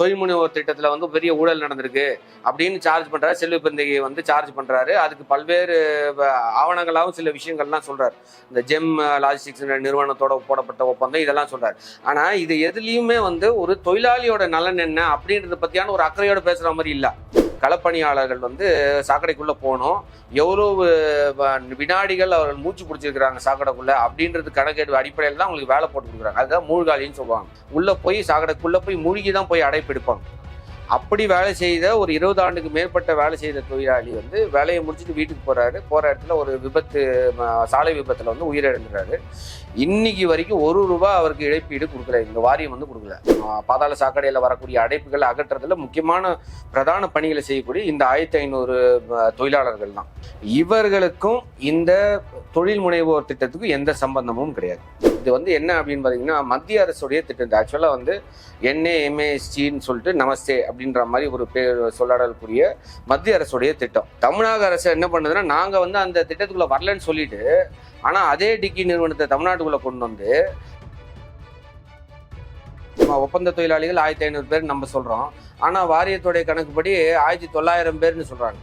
தொழில் முனைவோர் திட்டத்தில் வந்து பெரிய ஊழல் நடந்திருக்கு அப்படின்னு சார்ஜ் பண்ணுறாரு செல்வ பிறந்தகை வந்து சார்ஜ் பண்ணுறாரு அதுக்கு பல்வேறு ஆவணங்களாகவும் சில விஷயங்கள்லாம் சொல்கிறார் இந்த ஜெம் லாஜிஸ்டிக்ஸ் நிறுவனத்தோட போடப்பட்ட ஒப்பந்தம் இதெல்லாம் சொல்கிறார் ஆனால் இது எதுலேயுமே வந்து ஒரு தொழிலாளியோட நலன் என்ன அப்படின்றத பற்றியான ஒரு அக்கறையோடு பேசுகிற மாதிரி இல்லை. களப்பணியாளர்கள் வந்து சாக்கடைக்குள்ளே போகணும். எவ்வளோ வினாடிகள் அவர்கள் மூச்சு பிடிச்சிருக்கிறாங்க சாக்கடைக்குள்ளே அப்படின்றது கணக்கெடு அடிப்படையில் தான் அவங்களுக்கு வேலை போட்டு கொடுக்குறாங்க. அதுதான் மூழ்காலின்னு சொல்லுவாங்க. உள்ளே போய் சாக்கடைக்குள்ளே போய் மூழ்கி தான் போய் அடைப்பு எடுப்பாங்க. அப்படி வேலை செய்த ஒரு இருபது ஆண்டுக்கு மேற்பட்ட வேலை செய்த தொழிலாளி வந்து வேலையை முடிச்சுட்டு வீட்டுக்கு போறாரு. போற இடத்துல ஒரு விபத்து சாலை விபத்துல வந்து உயிரிழந்துறாரு. இன்னைக்கு வரைக்கும் ஒரு ரூபாய் அவருக்கு இழப்பீடு கொடுக்கல. இந்த வாரியம் வந்து கொடுக்கல. பாதாள சாக்கடையில வரக்கூடிய அடைப்புகளை அகற்றுறதுல முக்கியமான பிரதான பணிகளை செய்யக்கூடிய இந்த ஆயிரத்தி ஐநூறு தொழிலாளர்கள் தான். இவர்களுக்கும் இந்த தொழில் முனைவோர் திட்டத்துக்கும் எந்த சம்பந்தமும் கிடையாது. இது வந்து என்ன அப்படின்னு பார்த்தீங்கன்னா மத்திய அரசுடைய திட்டம் ஆக்சுவலாக வந்து என்ஏ எம்ஏஎஸ்டின்னு சொல்லிட்டு நமஸ்தே அப்படின்ற மாதிரி ஒரு பேர் சொல்லாடக்கூடிய மத்திய அரசுடைய திட்டம். தமிழக அரசு என்ன பண்ணுதுன்னா நாங்கள் வந்து அந்த திட்டத்துக்குள்ளே வரலன்னு சொல்லிட்டு ஆனால் அதே டிக்கி நிறுவனத்தை தமிழ்நாட்டுக்குள்ளே கொண்டு வந்து நம்ம ஒப்பந்த தொழிலாளிகள் ஆயிரத்தி ஐநூறு பேர் நம்ம சொல்கிறோம் ஆனால் வாரியத்துடைய கணக்குப்படி ஆயிரத்தி தொள்ளாயிரம் பேர்னு சொல்கிறாங்க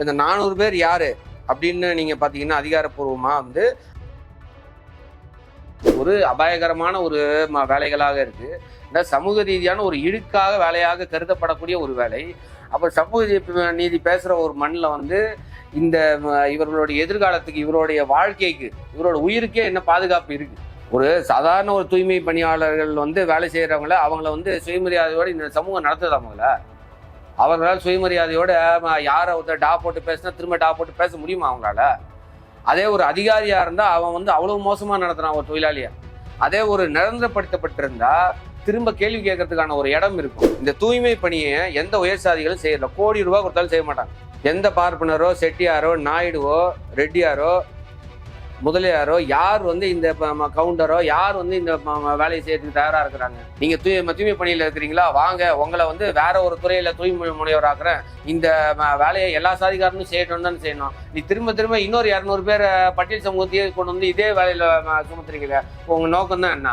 இந்த நானூறு பேர் யார்? அப்படின்னு நீங்கள் பார்த்தீங்கன்னா அதிகாரப்பூர்வமாக வந்து ஒரு அபாயகரமான ஒரு ம- வேலைகளாக இருக்கு. இந்த சமூக ரீதியான ஒரு இழுக்காக வேலையாக கருதப்படக்கூடிய ஒரு வேலை. அப்போ சமூக நீதி- பேசுகிற ஒரு மண்ணில் வந்து இந்த இவர்களுடைய எதிர்காலத்துக்கு இவருடைய வாழ்க்கைக்கு இவரோட உயிருக்கே என்ன பாதுகாப்பு இருக்கு? ஒரு சாதாரண ஒரு தூய்மை பணியாளர்கள் வந்து வேலை செய்கிறவங்கள அவங்கள வந்து சுயமரியாதையோடு இந்த சமூகம் நடத்துது அவங்கள அவர்களால் சுயமரியாதையோட யாரை ஒருத்தர் டா போட்டு பேசினா திரும்ப டா போட்டு பேச முடியுமா அவங்களால? அதே ஒரு அதிகாரியாக இருந்தால் அவன் வந்து அவ்வளோ மோசமாக நடத்துகிறான் ஒரு தொழிலாளிய. அதே ஒரு நிரந்தரப்படுத்தப்பட்டிருந்தா திரும்ப கேள்வி கேட்கறதுக்கான ஒரு இடம் இருக்கும். இந்த தூய்மை பணியை எந்த உயர் சாதிகளும் செய்யல கோடி ரூபா கொடுத்தாலும் செய்ய மாட்டாங்க. எந்த பார்ப்பனரோ செட்டியாரோ நாயுடுவோ ரெட்டியாரோ முதலியாரோ யார் வந்து இந்த கவுண்டரோ யார் வந்து இந்த வேலையை செய்யறதுக்கு தயாரா இருக்கிறாங்க? நீங்க தூய்மை தூய்மை பணியில இருக்கிறீங்களா? வாங்க உங்களை வந்து வேற ஒரு துறையில தூய்மை முனைவராக்குறேன். இந்த வேலையை எல்லா சாதிகாரனும் செய்யணும் தான் செய்யணும். நீ திரும்ப திரும்ப இன்னொரு இரநூறு பேர் பட்டியல் சமூகத்தையே கொண்டு வந்து இதே வேலையில சுமத்துறீங்களே உங்க நோக்கம் தான் என்ன?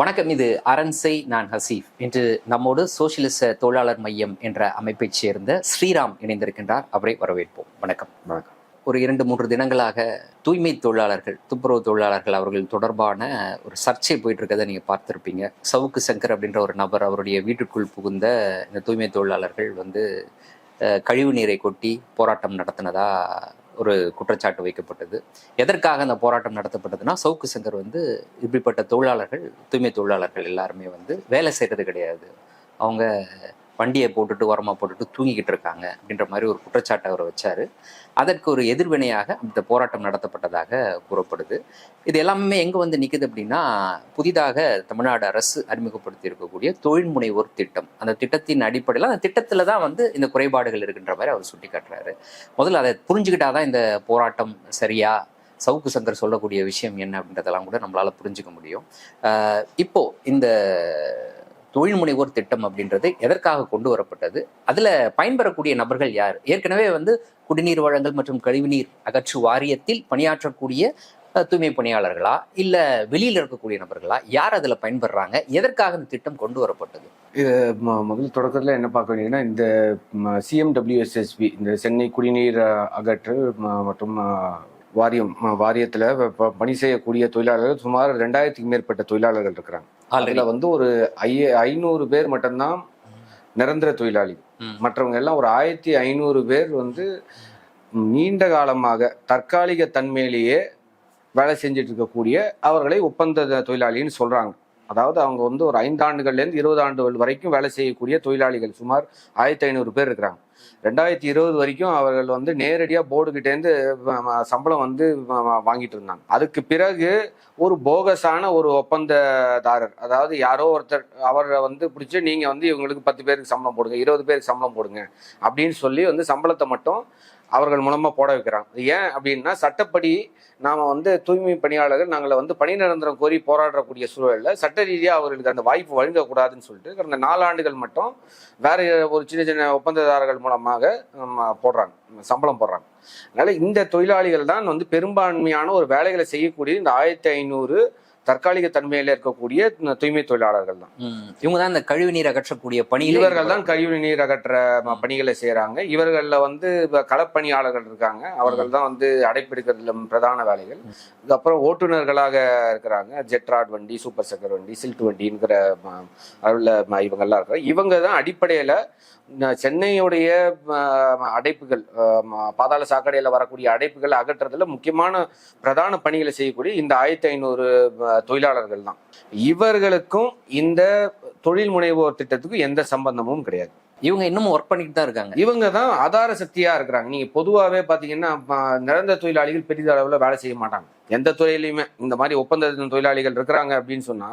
வணக்கம் இது அரண்சை நான் ஹசீஃப். இன்று நம்மோடு சோசியலிச தொழிலாளர் மையம் என்ற அமைப்பைச் சேர்ந்த ஸ்ரீராம் இணைந்திருக்கின்றார். அவரை வரவேற்போம். வணக்கம். வணக்கம். ஒரு இரண்டு மூன்று தினங்களாக தூய்மை தொழிலாளர்கள் துப்புரவு தொழிலாளர்கள் அவர்கள் தொடர்பான ஒரு சர்ச்சை போயிட்டு இருக்கதை நீங்க பார்த்திருப்பீங்க. சவுக்கு சங்கர் அப்படின்ற ஒரு நபர் அவருடைய வீட்டுக்குள் புகுந்த இந்த தூய்மை தொழிலாளர்கள் வந்து கழிவு நீரை கொட்டி போராட்டம் நடத்தினதா ஒரு குற்றச்சாட்டு வைக்கப்பட்டது. எதற்காக அந்த போராட்டம் நடத்தப்பட்டதுன்னா சவுக்கு சங்கர் வந்து இப்படிப்பட்ட தொழிலாளர்கள் தூய்மை தொழிலாளர்கள் எல்லாருமே வந்து வேலை செய்கிறது கிடையாது. அவங்க வண்டியை போட்டுட்டு உரமாக போட்டுட்டு தூங்கிக்கிட்டு இருக்காங்க அப்படின்ற மாதிரி ஒரு குற்றச்சாட்டை அவர் வச்சார். அதற்கு ஒரு எதிர்வினையாக இந்த போராட்டம் நடத்தப்பட்டதாக கூறப்படுது. இது எல்லாமே எங்கே வந்து நிற்குது அப்படின்னா புதிதாக தமிழ்நாடு அரசு அறிமுகப்படுத்தி இருக்கக்கூடிய தொழில் முனைவோர் திட்டம். அந்த திட்டத்தின் அடிப்படையில் அந்த திட்டத்தில் தான் வந்து இந்த குறைபாடுகள் இருக்கின்ற மாதிரி அவர் சுட்டி காட்டுறாரு முதல்ல அதை புரிஞ்சுக்கிட்டாதான் இந்த போராட்டம் சரியா? சவுக்கு சங்கர் சொல்லக்கூடிய விஷயம் என்ன அப்படின்றதெல்லாம் கூட நம்மளால் புரிஞ்சுக்க முடியும். இப்போது இப்போ இந்த தொழில் முனைவோர் திட்டம் அப்படின்றது எதற்காக கொண்டு வரப்பட்டது? அதில் பயன்பெறக்கூடிய நபர்கள் யார்? ஏற்கனவே வந்து குடிநீர் வழங்கல் மற்றும் கழிவுநீர் அகற்று வாரியத்தில் பணியாற்றக்கூடிய தூய்மை பணியாளர்களா? இல்லை வெளியில் இருக்கக்கூடிய நபர்களா? யார் அதில் பயன்பெறாங்க? எதற்காக இந்த திட்டம் கொண்டு வரப்பட்டது? ம- முதல் தொடக்கத்தில் என்ன பார்க்க வேண்டியதுன்னா இந்த சிஎம்டபிள்யூஎஸ்எஸ்பி இந்த சென்னை குடிநீர் அகற்று மற்றும் வாரியம் வாரியத்தில் ப- பணி செய்யக்கூடிய தொழிலாளர்கள் சுமார் ரெண்டாயிரத்துக்கு மேற்பட்ட தொழிலாளர்கள் இருக்கிறாங்க. அதுல வந்து ஒரு ஐய ஐநூறு பேர் மட்டும்தான் நிரந்தர தொழிலாளி. மற்றவங்க எல்லாம் ஒரு ஆயிரத்தி ஐநூறு பேர் வந்து நீண்ட காலமாக தற்காலிக தன்மையிலேயே வேலை செஞ்சுட்டு இருக்கக்கூடிய அவர்களை ஒப்பந்த தொழிலாளின்னு சொல்றாங்க. அதாவது அவங்க வந்து ஒரு ஐந்தாண்டுகள்லேருந்து இருபது ஆண்டுகள் வரைக்கும் வேலை செய்யக்கூடிய தொழிலாளிகள். சுமார் ஆயிரத்தி ஐநூறு பேர் இருக்கிறாங்க. ரெண்டாயிரத்தி இருபது வரைக்கும் அவர்கள் வந்து நேரடியாக போர்டுகிட்டேருந்து சம்பளம் வந்து வாங்கிட்டு இருந்தாங்க. அதுக்கு பிறகு ஒரு போகஸான ஒரு ஒப்பந்ததாரர் அதாவது யாரோ ஒருத்தர் அவரை வந்து பிடிச்சி நீங்கள் வந்து இவங்களுக்கு பத்து பேருக்கு சம்பளம் போடுங்க இருபது பேருக்கு சம்பளம் போடுங்க அப்படின்னு சொல்லி வந்து சம்பளத்தை மட்டும் அவர்கள் மூலமாக போட வைக்கிறாங்க. ஏன் அப்படின்னா சட்டப்படி நாம் வந்து தூய்மை பணியாளர்கள் நாங்கள் வந்து பணி நிரந்தரம் கோரி போராடக்கூடிய சூழலில் சட்ட ரீதியாக அவர்களுக்கு அந்த வாய்ப்பு வழங்கக்கூடாதுன்னு சொல்லிட்டு கடந்த நாலாண்டுகள் மட்டும் வேற ஒரு சின்ன சின்ன ஒப்பந்ததாரர்கள் மூலமாக நம்ம போடுறாங்க. சம்பளம் போடுறாங்க. அதனால் இந்த தொழிலாளிகள் தான் வந்து பெரும்பான்மையான ஒரு வேலைகளை செய்யக்கூடிய இந்த ஆயிரத்தி ஐநூறு தற்காலிக தன்மையில இருக்கக்கூடிய தூய்மை தொழிலாளர்கள் தான். இவங்க தான் இந்த கழிவு நீர் அகற்றக்கூடிய பணியில இவர்கள். தான் கழிவு நீர் அகற்ற பணிகளை செய்யறாங்க இவர்கள்ல வந்து களப்பணியாளர்கள் இருக்காங்க. அவர்கள் தான் வந்து அடைப்பிடிக்கிறதுல பிரதான வேலைகள். இதுக்கப்புறம் ஓட்டுநர்களாக இருக்கிறாங்க. ஜெட்ராட் வண்டி சூப்பர் சக்கர் வண்டி சில்ட் வண்டிங்கிற ம- இவங்கெல்லாம் இருக்கிறாங்க. இவங்க தான் அடிப்படையில சென்னையுடைய அடைப்புகள் பாதாள சாக்கடையில வரக்கூடிய அடைப்புகள் அகற்றுறதுல முக்கியமான பிரதான பணிகளை செய்யக்கூடிய இந்த ஆயிரத்தி ஐநூறு தொழிலாளர்கள் தான் இவர்களுக்கும் இந்த தொழில் முனைவோர் திட்டத்துக்கும் எந்த சம்பந்தமும் கிடையாது. இவங்க இன்னமும் ஒர்க் பண்ணிட்டு தான் இருக்காங்க. இவங்க தான் ஆதார சக்தியா இருக்கிறாங்க. நீங்க பொதுவாகவே பாத்தீங்கன்னா நிரந்தர தொழிலாளிகள் பெரிய அளவுல வேலை செய்ய மாட்டாங்க. எந்த துறையிலையுமே. இந்த மாதிரி ஒப்பந்த தொழிலாளிகள் இருக்கிறாங்க அப்படின்னு சொன்னா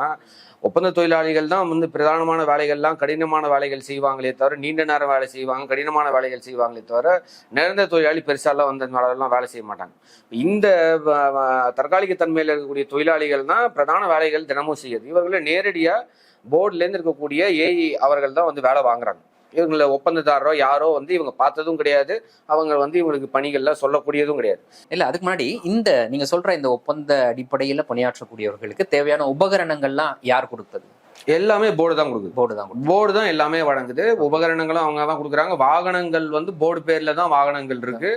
ஒப்பந்த தொழிலாளிகள் தான் வந்து பிரதானமான வேலைகள்லாம் கடினமான வேலைகள் செய்வாங்களே தவிர நீண்ட நேரம் வேலை செய்வாங்க கடினமான வேலைகள் செய்வாங்களே தவிர நிரந்தர தொழிலாளி பெருசாலாம் வந்து அந்த வேலை செய்ய மாட்டாங்க. இந்த தற்காலிக தன்மையில் இருக்கக்கூடிய தொழிலாளிகள் தான் பிரதான வேலைகள் தினமும் செய்யுது. இவர்களை நேரடியாக போர்ட்லேருந்து இருக்கக்கூடிய ஏஇ அவர்கள் தான் வந்து வேலை வாங்குறாங்க. இவங்கள ஒப்பந்ததாரரோ யாரோ வந்து இவங்க பார்த்ததும் கிடையாது. அவங்க வந்து இவங்களுக்கு பணிகள்லாம் சொல்லக்கூடியதும் கிடையாது. இல்ல அதுக்கு முன்னாடி இந்த நீங்க சொல்ற இந்த ஒப்பந்த அடிப்படையில பணியாற்றக்கூடியவர்களுக்கு தேவையான உபகரணங்கள்லாம் யார் கொடுத்தது? எல்லாமே போர்டு தான் கொடுக்குது. போர்டு தான். போர்டு தான் எல்லாமே வழங்குது. உபகரணங்களும் அவங்க தான் கொடுக்குறாங்க. வாகனங்கள் வந்து போர்டு பேர்ல தான் வாகனங்கள் இருக்கு.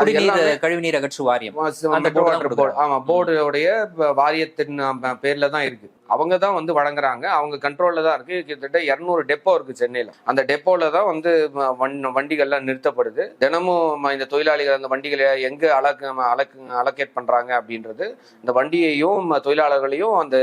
குடிநீர் கழிவுநீர் அகற்று வாரியம். அந்த. ஆமா போர்டுடைய வாரியத்தின் பேர்ல தான் இருக்கு. அவங்க தான் வந்து வழங்குறாங்க. அவங்க கண்ட்ரோல்ல தான் இருக்கு. கிட்டத்தட்ட இருநூறு டெப்போ இருக்கு சென்னையில. அந்த டெப்போல தான் வந்து வண்டிகள்லாம் நிறுத்தப்படுது. தினமும் இந்த தொழிலாளிகள் அந்த வண்டிகளை எங்க அலக்கு அலக்கு அலோகேட் பண்றாங்க அப்படின்றது இந்த வண்டியையும் தொழிலாளர்களையும் அந்த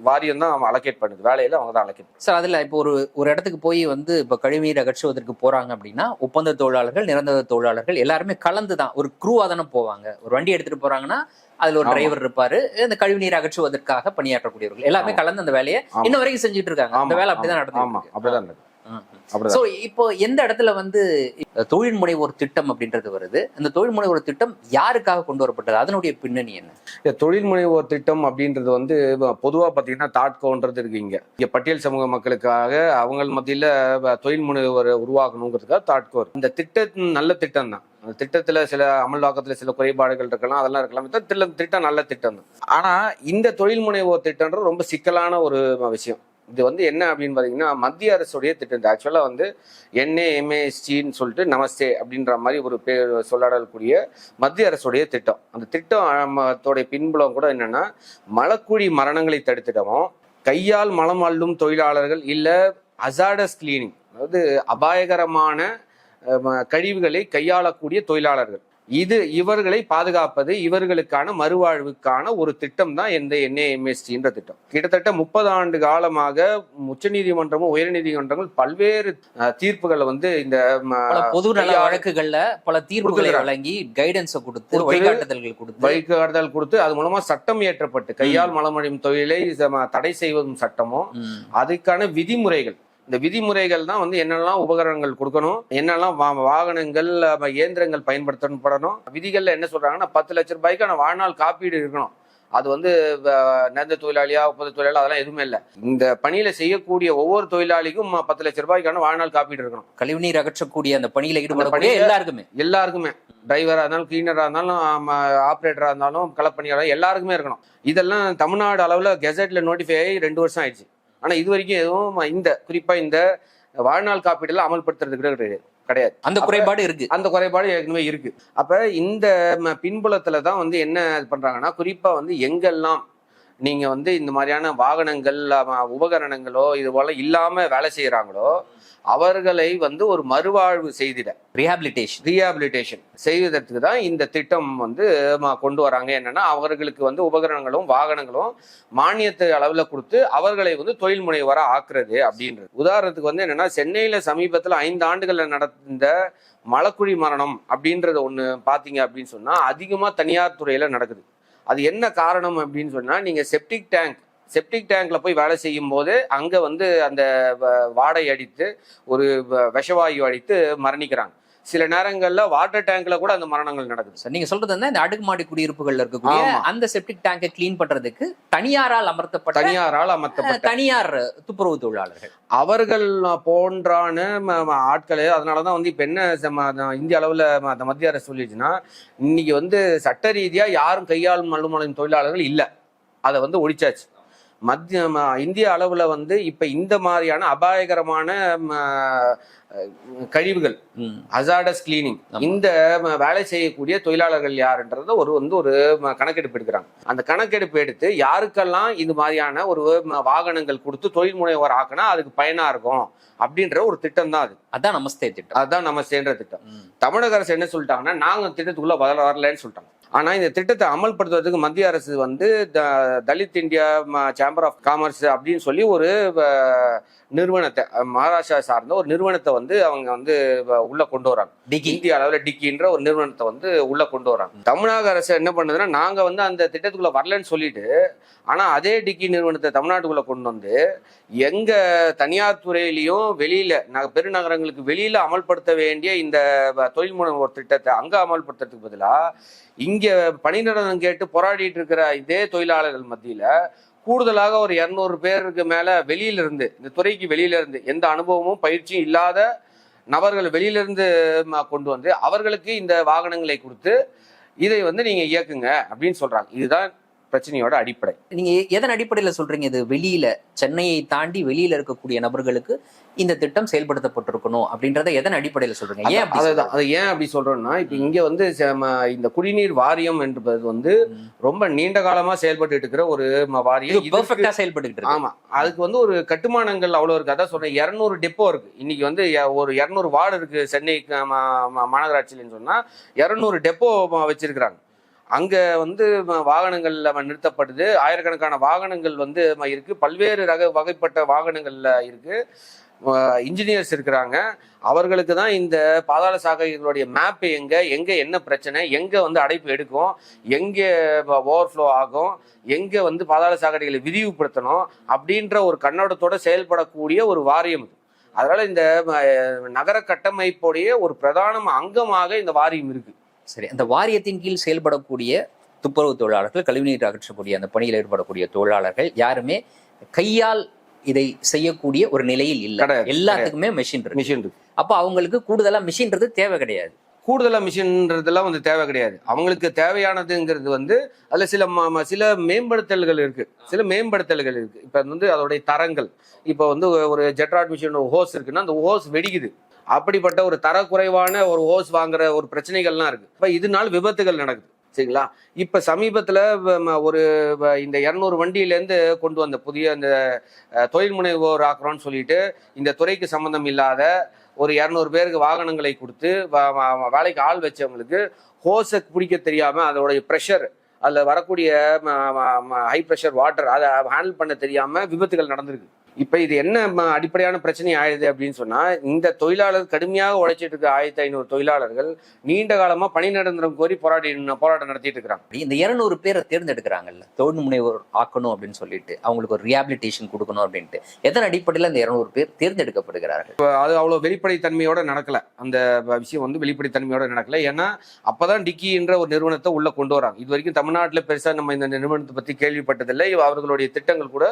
வாரியம் தான் அலோகேட் பண்ணுது. வேலையில அவங்க தான் அலோகேட் சார் அதுல இப்போ ஒரு ஒரு இடத்துக்கு போய் வந்து இப்ப கழிவுநீர் அகற்றுவதற்கு போறாங்க அப்படின்னா ஒப்பந்த தொழிலாளர்கள் நிரந்தர தொழிலாளர்கள் எல்லாருமே கலந்து தான் ஒரு குரூவா தானே போவாங்க. ஒரு வண்டி எடுத்துட்டு போறாங்கன்னா அதுல ஒரு. டிரைவர் இருப்பாரு இந்த கழிவுநீர் அகற்றுவதற்காக பணியாற்றக்கூடியவர்கள். எல்லாருமே ஆமா. கலந்து அந்த வேலையை. இன்ன வரைக்கும் செஞ்சுட்டு இருக்காங்க. அந்த வேலை அப்படிதான் ஆமா. நடந்து அப்படிதான் நடக்குது. அப்படிதான். சோ இப்போ எந்த இடத்துல வந்து தொழில் முனைவோர் திட்டம் அப்படின்றது வருது. அந்த தொழில் முனைவோர் திட்டம் யாருக்காக கொண்டு வரப்பட்டது? அதனுடைய பின்னணி என்ன? இந்த தொழில் முனைவோர் திட்டம் அப்படின்றது வந்து பொதுவா பாத்தீங்கன்னா தாட்கோன்றது இருக்கு இங்க. இங்க பட்டியல் சமூக மக்களுக்காக அவங்க மத்தியில தொழில் முனைவோர் உருவாக்கணுங்கிறதுக்காக தாட்கோ இருக்கு. இந்த திட்டம் நல்ல திட்டம் தான். அந்த திட்டத்துல சில அமல்வாக்கத்துல சில குறைபாடுகள் இருக்கலாம் அதெல்லாம் இருக்கலாம். இந்த திட்டம் திட்டம் நல்ல திட்டம் தான். ஆனா இந்த தொழில் முனைவோர் திட்டம்ன்றது ரொம்ப சிக்கலான ஒரு விஷயம். இது வந்து என்ன அப்படின்னு பார்த்தீங்கன்னா மத்திய அரசுடைய திட்டம் ஆக்சுவலாக வந்து என்ஏ எம்ஏஎஸ்டின்னு சொல்லிட்டு நமஸ்தே அப்படின்ற மாதிரி ஒரு பேர் சொல்லாடக்கூடிய மத்திய அரசுடைய திட்டம். அந்த திட்டம் பின்புலம் கூட என்னென்னா மலக்குழி மரணங்களை தடுத்திடவும் கையால் மலம் அள்ளும் தொழிலாளர்கள் இல்லை அசாடஸ் கிளீனிங் அதாவது அபாயகரமான கழிவுகளை கையாளக்கூடிய தொழிலாளர்கள். இது இவர்களை பாதுகாப்பது இவர்களுக்கான மறுவாழ்வுக்கான ஒரு திட்டம் தான் இந்த என்ஏஎம்எஸ்டின்ற திட்டம் கிட்டத்தட்ட முப்பது ஆண்டு காலமாக உச்சநீதிமன்றமும் உயர்நீதிமன்றங்கள் பல்வேறு தீர்ப்புகளை வந்து இந்த பொது நல வழக்குகள்ல பல தீர்ப்புகளை. வழங்கி கைடன்ஸை கொடுத்து வழிகாட்டுதல்கள் கொடுத்து வழிகாட்டுதல் கொடுத்து அது மூலமா சட்டம் இயற்றப்பட்டு கையால் மலமடையும் தொழிலை தடை செய்வதும் சட்டமும். அதுக்கான விதிமுறைகள் இந்த விதிமுறைகள் தான் வந்து என்னெல்லாம் உபகரணங்கள் கொடுக்கணும் என்னெல்லாம் வாகனங்கள் இயந்திரங்கள் பயன்படுத்தப்படணும். விதிகள்ல என்ன சொல்றாங்கன்னா பத்து லட்ச ரூபாய்க்கான வாழ்நாள் காப்பீடு இருக்கணும். அது வந்து நிரந்தர தொழிலாளியா ஒப்பந்த தொழிலாளி அதெல்லாம் எதுவுமே இல்லை. இந்த பணியில செய்யக்கூடிய ஒவ்வொரு தொழிலாளிக்கும் பத்து லட்ச ரூபாய்க்கான வாழ்நாள் காப்பீடு இருக்கணும். கழிவுநீர் அகற்றக்கூடிய அந்த பணியில ஈடுபடக்கூடிய எல்லாருக்குமே. எல்லாருக்குமே. டிரைவரா இருந்தாலும் கிளீனரா இருந்தாலும் ஆப்ரேட்டரா இருந்தாலும் களப்பணியாளர் எல்லாருக்குமே இருக்கணும். இதெல்லாம் தமிழ்நாடு அளவுல கெசட்ல நோட்டிஃபை ஆகி ரெண்டு வருஷம் ஆயிடுச்சு. ஆனா இது வரைக்கும் எதுவும் இந்த குறிப்பா இந்த வாழ்நாள் காப்பீடுல அமல்படுத்துறது கூட கிடையாது. கிடையாது. அந்த குறைபாடு இருக்கு. அந்த குறைபாடு ஏற்கனவே இருக்கு. அப்ப இந்த பின்புலத்துல தான் வந்து என்ன பண்றாங்கன்னா குறிப்பா வந்து எங்கெல்லாம் நீங்க வந்து இந்த மாதிரியான வாகனங்கள் உபகரணங்களோ இது போல இல்லாம வேலை செய்யறாங்களோ அவர்களை வந்து ஒரு மறுவாழ்வு செய்திட ரீஹாபிலிட்டேஷன் ரீஹாபிலிட்டேஷன் செய்வதற்கு தான் இந்த திட்டம் வந்து ம- கொண்டு வராங்க. என்னன்னா அவர்களுக்கு வந்து உபகரணங்களும் வாகனங்களும் மானியத்தை அளவுல கொடுத்து அவர்களை வந்து தொழில் முனைவரா ஆக்குறது அப்படின்றது. உதாரணத்துக்கு வந்து என்னன்னா சென்னையில சமீபத்துல ஐந்து ஆண்டுகள்ல நடந்த மலக்குழி மரணம் அப்படின்றது ஒண்ணு பாத்தீங்க அப்படின்னு சொன்னா அதிகமா தனியார் துறையில நடக்குது. அது என்ன காரணம் அப்படின்னு சொன்னா நீங்க செப்டிக் டேங்க் செப்டிக் டேங்க்ல போய் வேலை செய்யும் போது அங்க வந்து அந்த வாடை அடித்து ஒரு விஷவாயு அடித்து மரணிக்கிறாங்க. சில நேரங்கள்ல வாட்டர் டேங்க்ல கூட அந்த மரணங்கள் நடக்குது. சார் நீங்க சொல்றது வந்து இந்த அடுக்குமாடி குடியிருப்புகள்ல இருக்கக்கூடிய. அந்த செப்டிக் டேங்கை கிளீன் பண்றதுக்கு தனியாரால் அமர்த்தப்பட்ட தனியாரால் அமர்த்தப்பட்ட. தனியார் துப்புரவு தொழிலாளர்கள். அவர்கள் போன்றான ஆட்களே அதனாலதான் வந்து இப்ப என்ன இந்திய அளவுல மத்திய அரசு சொல்லிடுச்சுன்னா இன்னைக்கு வந்து சட்ட ரீதியா யாரும் கையாளும் மல்லுமலையும் தொழிலாளர்கள் இல்ல. அதை வந்து ஒழிச்சாச்சு. மத்திய இந்திய அளவுல வந்து இப்ப இந்த மாதிரியான அபாயகரமான கழிவுகள். Hazardous cleaning. இந்த வேலை செய்யக்கூடிய தொழிலாளர்கள் யாருன்றத ஒரு வந்து ஒரு கணக்கெடுப்பு எடுக்கிறாங்க அந்த கணக்கெடுப்பு எடுத்து யாருக்கெல்லாம் இது மாதிரியான ஒரு வாகனங்கள் கொடுத்து தொழில் முனைவோர் ஆக்கினா அதுக்கு பயனா இருக்கும் அப்படின்ற ஒரு திட்டம் தான் அது அதான் நமஸ்தே திட்டம் அதுதான் நம்ம சேர்ந்த திட்டம். தமிழக அரசு என்ன சொல்லிட்டாங்கன்னா நாங்க திட்டத்துக்குள்ள வர வரலன்னு சொல்லிட்டாங்க ஆனா இந்த திட்டத்தை அமல்படுத்துவதற்கு மத்திய அரசு வந்து த- Dalit India chamber of commerce அப்படின்னு சொல்லி ஒரு நிறுவனத்தை மகாராஷ்டிரா சார்ந்த ஒரு நிறுவனத்தை வந்து அவங்க வந்து உள்ள கொண்டு வராங்க. டிகி இந்திய அளவில் டிக்கின்ற ஒரு நிறுவனத்தை வந்து உள்ள கொண்டு வராங்க. தமிழக அரசு என்ன பண்ணுதுன்னா நாங்க வந்து அந்த திட்டத்துக்குள்ள வரலன்னு சொல்லிட்டு ஆனா அதே டிக்கி நிறுவனத்தை தமிழ்நாட்டுக்குள்ள கொண்டு வந்து எங்க தனியார் துறையிலையும் வெளியில ந- பெருநகரங்களுக்கு வெளியில அமல்படுத்த வேண்டிய இந்த தொழில் முனைவோர் திட்டத்தை அங்க அமல்படுத்துறதுக்கு பதிலா இங்க பணிநடனம் கேட்டு போராடிட்டு இருக்கிற இதே தொழிலாளர்கள் மத்தியில கூடுதலாக ஒரு இருநூறு பேருக்கு மேல வெளியில இருந்து இந்த துறைக்கு வெளியில இருந்து எந்த அனுபவமும் பயிற்சியும் இல்லாத நபர்கள் வெளியிலிருந்து கொண்டு வந்து அவர்களுக்கு இந்த வாகனங்களை கொடுத்து இதை வந்து நீங்க இயக்குங்க அப்படின்னு சொல்றாங்க. இதுதான் பிரச்சனையோட அடிப்படை. நீங்க எதன் அடிப்படையில சொல்றீங்க இது? வெளியில சென்னையை தாண்டி வெளியில இருக்கக்கூடிய நபர்களுக்கு இந்த திட்டம் செயல்படுத்தப்பட்டிருக்கணும் அப்படின்றத எதன் அடிப்படையில சொல்றீங்க? ஏன் அதுதான் அது ஏன் அப்படி சொல்றோம்னா இப்ப இங்க வந்து இந்த குடிநீர் வாரியம் என்பது வந்து. ரொம்ப நீண்ட காலமா செயல்பட்டு இருக்கிற ஒரு வாரியம். செயல்பட்டுக்கிட்டு இருக்கு. ஆமா. அதுக்கு வந்து ஒரு கட்டுமானங்கள் அவ்வளவு இருக்கு. அதான் சொல்றேன் இருநூறு டெப்போ இருக்கு. இன்னைக்கு வந்து ஒரு இருநூறு வார்டு இருக்கு சென்னை மாநகராட்சியிலன்னு சொன்னா இருநூறு டெப்போ வச்சிருக்கிறாங்க. அங்க வந்து வாகனங்கள் நிறுத்தப்படுது. ஆயிரக்கணக்கான வாகனங்கள் வந்து இருக்கு. பல்வேறு ரக வகைப்பட்ட வாகனங்கள்ல இருக்கு. இன்ஜினியர்ஸ் இருக்கிறாங்க. அவர்களுக்கு தான் இந்த பாதாள சாக்கடைகளுடைய மேப் எங்க எங்க என்ன பிரச்சனை எங்க வந்து அடைப்பு எடுக்கும் எங்க ஓவர்ஃப்ளோ ஆகும் எங்க வந்து பாதாள சாகடிகளை விரிவுபடுத்தணும் அப்படின்ற ஒரு கண்ணோட்டத்தோட செயல்படக்கூடிய ஒரு வாரியம் இது. அதனால இந்த நகர கட்டமைப்புடைய ஒரு பிரதான அங்கமாக இந்த வாரியம் இருக்கு. சரி அந்த வாரியத்தின் கீழ் செயல்படக்கூடிய துப்புரவு தொழிலாளர்கள் கழிவுநீர் அகற்றக்கூடிய அந்த பணியில் ஈடுபடக்கூடிய தொழிலாளர்கள் யாருமே கையால் இதை செய்யக்கூடிய ஒரு நிலையில் இல்ல. எல்லாத்துக்குமே மெஷின் இருக்கு. மிஷின் இருக்கு. அப்ப அவங்களுக்கு கூடுதலா மிஷின்றது தேவை கிடையாது. கூடுதலாக மிஷின்றதெல்லாம் வந்து தேவை கிடையாது. அவங்களுக்கு தேவையானதுங்கிறது வந்து அதில் சில சில மேம்படுத்தல்கள் இருக்குது சில மேம்படுத்தல்கள் இருக்குது இப்போ வந்து அதோடைய தரங்கள். இப்போ வந்து ஒரு ஜெட்ராட் மிஷின் ஹோஸ் இருக்குன்னா அந்த ஹோஸ் வெடிக்குது. அப்படிப்பட்ட ஒரு தரக்குறைவான ஒரு ஹோஸ் வாங்குற ஒரு பிரச்சனைகள்லாம் இருக்குது இப்போ இதனால விபத்துகள் நடக்குது. சரிங்களா? இப்போ சமீபத்தில் ஒரு இந்த இரநூறு வண்டியிலேருந்து கொண்டு வந்த புதிய அந்த தொழில் முனைவோர் ஆக்குறோன்னு சொல்லிட்டு இந்த துறைக்கு சம்மந்தம் இல்லாத ஒரு இரநூறு பேருக்கு வாகனங்களை கொடுத்து வ- வேலைக்கு ஆள் வச்சவங்களுக்கு ஹோஸை பிடிக்க தெரியாம அதோடைய ப்ரெஷர் அதில் வரக்கூடிய ஹை ப்ரெஷர் வாட்டர் அதை ஹேண்டில் பண்ண தெரியாம விபத்துகள் நடந்திருக்கு. இப்போ இது என்ன அடிப்படையான பிரச்சனை ஆயுது அப்படின்னு சொன்னா இந்த தொழிலாளர் கடுமையாக உழைச்சிட்டு இருக்க ஆயிரத்தி ஐநூறு தொழிலாளர்கள் நீண்ட காலமா பணி நிரந்தரம் கோரி போராடி போராட்டம் நடத்திட்டு இருக்கிறாங்க. இந்த இருநூறு பேரை தேர்ந்தெடுக்கிறாங்கல்ல தொழில் முனைவோர் ஆக்கணும் அப்படின்னு சொல்லிட்டு அவங்களுக்கு ஒரு ரியாபிலிட்டேஷன் கொடுக்கணும் அப்படின்ட்டு எதன் அடிப்படையில் அந்த இருநூறு பேர் தேர்ந்தெடுக்கப்படுகிறார்கள்? அது அவ்வளோ வெளிப்படைத்தன்மையோட நடக்கல. அந்த விஷயம் வந்து வெளிப்படைத்தன்மையோட நடக்கல. ஏன்னா அப்பதான் டிக்கி என்ற ஒரு நிறுவனத்தை உள்ள கொண்டு வராங்க. இது வரைக்கும் தமிழ்நாட்டில் பெருசா நம்ம இந்த நிறுவனத்தை பத்தி கேள்விப்பட்டதில்லை. அவர்களுடைய திட்டங்கள் கூட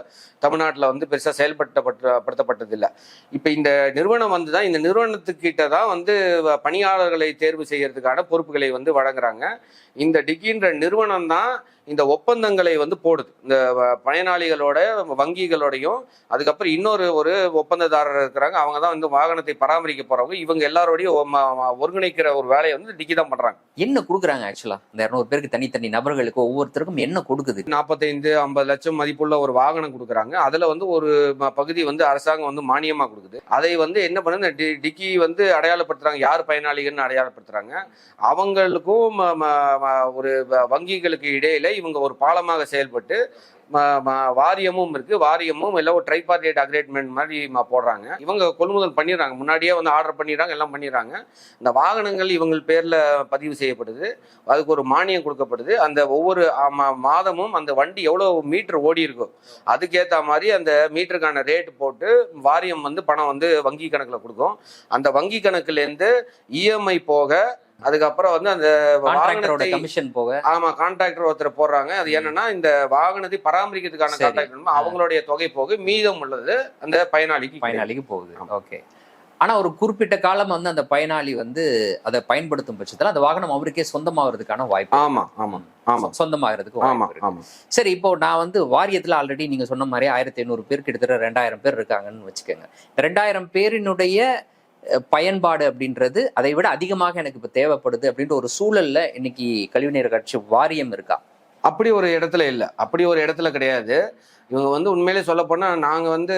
தமிழ்நாட்டில் வந்து பெருசா செயல்படுத்தப்பட்டதில்லை இப்போ இந்த நிறுவனம் வந்து தான் இந்த நிறுவனத்துக்கிட்ட தான் வந்து பணியாளர்களை தேர்வு செய்யறதுக்கான பொறுப்புகளை வந்து வழங்குறாங்க. இந்த டிக்கின்ற நிறுவனம் தான் இந்த ஒப்பந்தங்களை வந்து போடுது. இந்த பயனாளிகளோட வங்கிகளோடையும் அதுக்கப்புறம் இன்னொரு ஒரு ஒப்பந்ததாரர் இருக்கிறாங்க. அவங்க தான் வந்து வாகனத்தை பராமரிக்க போறவங்க. இவங்க எல்லாரோடையும் ஒருங்கிணைக்கிற ஒரு வேலையை வந்து டிக்கி தான் பண்றாங்க. என்ன கொடுக்குறாங்க ஆக்சுவலா இந்த இருநூறு பேருக்கு தனித்தனி நபர்களுக்கு ஒவ்வொருத்தருக்கும் என்ன கொடுக்குது? நாற்பத்தைந்து ஐம்பது லட்சம் மதிப்புள்ள ஒரு வாகனம் கொடுக்குறாங்க. அதுல வந்து ஒரு பகுதி வந்து அரசாங்கம் வந்து மானியமா கொடுக்குது. அதை வந்து என்ன பண்ணுது டிக்கி வந்து அடையாளப்படுத்துறாங்க. யார் பயனாளிகள்னு அடையாளப்படுத்துறாங்க. அவங்களுக்கும் ஒரு வங்கிகளுக்கு இடையில இவங்க ஒரு பாலமாக செயல்பட்டு வாரியமும் இருக்கு. வாரியமும் எல்லாம் ஒரு ட்ரைபார்டேட் அக்ரேட்மெண்ட் மாதிரி போடுறாங்க. இவங்க கொள்முதல் பண்ணிடுறாங்க. முன்னாடியே வந்து ஆர்டர் பண்ணிடுறாங்க எல்லாம் பண்ணிடுறாங்க. இந்த வாகனங்கள் இவங்க பேர்ல பதிவு செய்யப்படுது. அதுக்கு ஒரு மானியம் கொடுக்கப்படுது. அந்த ஒவ்வொரு மாதமும் அந்த வண்டி எவ்வளவு மீட்டர் ஓடி இருக்கோ அதுக்கேற்ற மாதிரி அந்த மீட்டருக்கான ரேட் போட்டு வாரியம் வந்து பணம் வந்து வங்கி கணக்குல கொடுக்கும். அந்த வங்கி கணக்குல இருந்து இஎம்ஐ போக அதுக்கப்புறம் வந்து அந்த கான்ட்ராக்டரோட வாகனத்தை கமிஷன் போக. ஆமா கான்ட்ராக்டர் ஒருத்தர் போடுறாங்க. அது என்னன்னா இந்த வாகனத்தை பராமரிக்கிறதுக்கான. கான்ட்ராக்டர் அவங்களுடைய தொகை போக மீதம் உள்ளது அந்த பயனாளிக்கு. பயனாளிக்கு போகுது. ஓகே. ஆனா ஒரு குறிப்பிட்ட காலம் வந்து அந்த பயனாளி வந்து அதை பயன்படுத்தும் பட்சத்துல அந்த வாகனம் அவருக்கே சொந்தமாகிறதுக்கான வாய்ப்பு ஆமா ஆமா ஆமா. சொந்தமாகிறதுக்கு ஆமா ஆமா. சரி இப்போ நான் வந்து வாரியத்துல ஆல்ரெடி நீங்க சொன்ன மாதிரி ஆயிரத்தி ஐநூறு பேர் கிட்டத்தட்ட ரெண்டாயிரம் பேர் இருக்காங்கன்னு வச்சுக்கோங்க. ரெண்டாயிரம் பேரினுடைய பயன்பாடு அப்படின்றது அதை விட அதிகமாக எனக்கு இப்போ தேவைப்படுது அப்படின்ற ஒரு சூழல்ல இன்னைக்கு கழிவுநீர் கட்சி வாரியம் இருக்கா? அப்படி ஒரு இடத்துல இல்லை. அப்படி ஒரு இடத்துல கிடையாது. இவங்க வந்து உண்மையிலே சொல்ல போனால் நாங்கள் வந்து